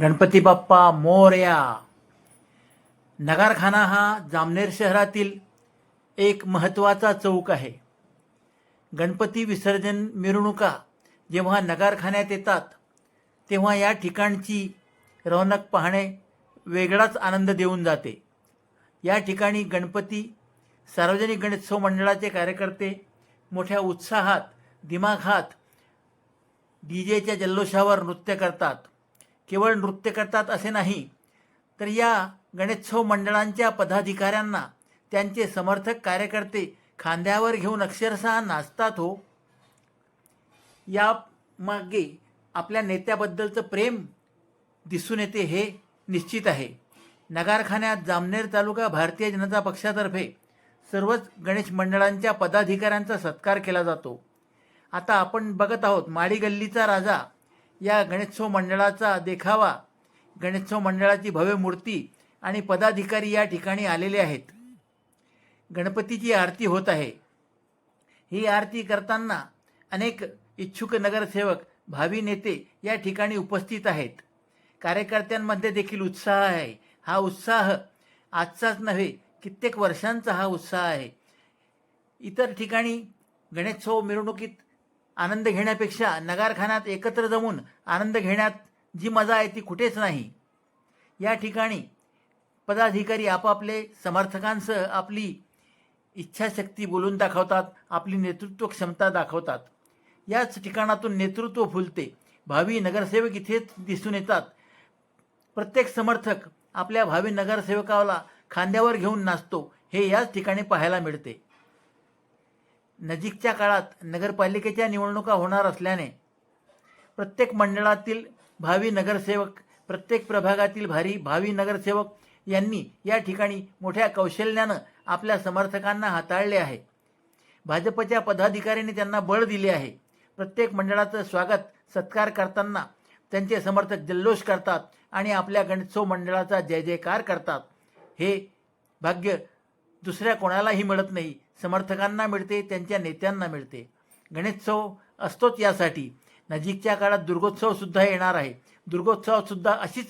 गणपती बाप्पा मोरया. नगारखाना हा जामनेर शहरातील एक महत्त्वाचा चौक आहे. गणपती विसर्जन मिरवणुका जेव्हा नगारखान्यात येतात तेव्हा या ठिकाणची रौनक पाहणे वेगळाच आनंद देऊन जाते. या ठिकाणी गणपती सार्वजनिक गणेशोत्सव मंडळाचे कार्यकर्ते मोठ्या उत्साहात दिमाखात डी जेच्या जल्लोषावर नृत्य करतात. केवळ नृत्य करतात असे नाही तर या गणेशोत्सव मंडळांच्या पदाधिकाऱ्यांना त्यांचे समर्थक कार्यकर्ते खांद्यावर घेऊन अक्षरशः नाचतात हो. या मागे आपल्या नेत्याबद्दलचं प्रेम दिसून येते हे निश्चित आहे. नगारखान्यात जामनेर तालुका भारतीय जनता पक्षातर्फे सर्वच गणेश मंडळांच्या पदाधिकाऱ्यांचा सत्कार केला जातो. आता आपण बघत आहोत माळी गल्लीचा राजा या गणेशोत्सव मंडळाचा देखावा गणेशोत्सव मंडळाची भव्य मूर्ती आणि पदाधिकारी या ठिकाणी आलेले आहेत. गणपतीची आरती होत आहे. ही आरती करताना अनेक इच्छुक नगरसेवक भावी नेते या ठिकाणी उपस्थित आहेत. कार्यकर्त्यांमध्ये देखील उत्साह आहे. हा उत्साह आजचाच नव्हे कित्येक वर्षांचा हा उत्साह आहे. इतर ठिकाणी गणेशोत्सव मिरवणुकीत आनंद घेण्यापेक्षा नगारखान्यात एकत्र जमून आनंद घेण्यात जी मजा आहे ती कुठेच नाही. या ठिकाणी पदाधिकारी आपापले समर्थकांसह आपली इच्छाशक्ती बोलून दाखवतात आपली नेतृत्व क्षमता दाखवतात. याच ठिकाणातून नेतृत्व फुलते. भावी नगरसेवक इथेच दिसून येतात. प्रत्येक समर्थक आपल्या भावी नगरसेवकाला खांद्यावर घेऊन नाचतो. हे याच ठिकाणी पाहायला मिळते. नजीकच्या काळात नगरपालिकेच्या निवडणुका होणार असल्याने प्रत्येक मंडळातील भावी नगरसेवक प्रत्येक प्रभागातील भारी भावी नगरसेवक यांनी या ठिकाणी मोठ्या कौशल्यानं आपल्या समर्थकांना हाताळले आहे. भाजपच्या पदाधिकाऱ्यांनी त्यांना बळ दिले आहे. प्रत्येक मंडळाचं स्वागत सत्कार करताना त्यांचे समर्थक जल्लोष करतात आणि आपल्या गणेशोत्सव मंडळाचा जय जयकार करतात. हे भाग्य दुसऱ्या कोणालाही मिळत नाही. समर्थकांना मिळते त्यांच्या नेत्यांना मिळते. गणेशोत्सव असतोच यासाठी. नजीकच्या काळात दुर्गोत्सवसुद्धा येणार आहे. दुर्गोत्सवसुद्धा अशीच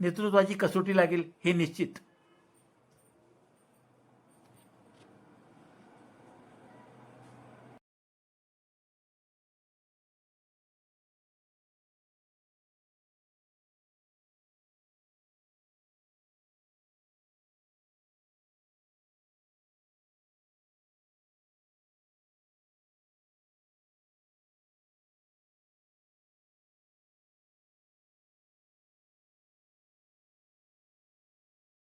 नेतृत्वाची कसोटी लागेल हे निश्चित.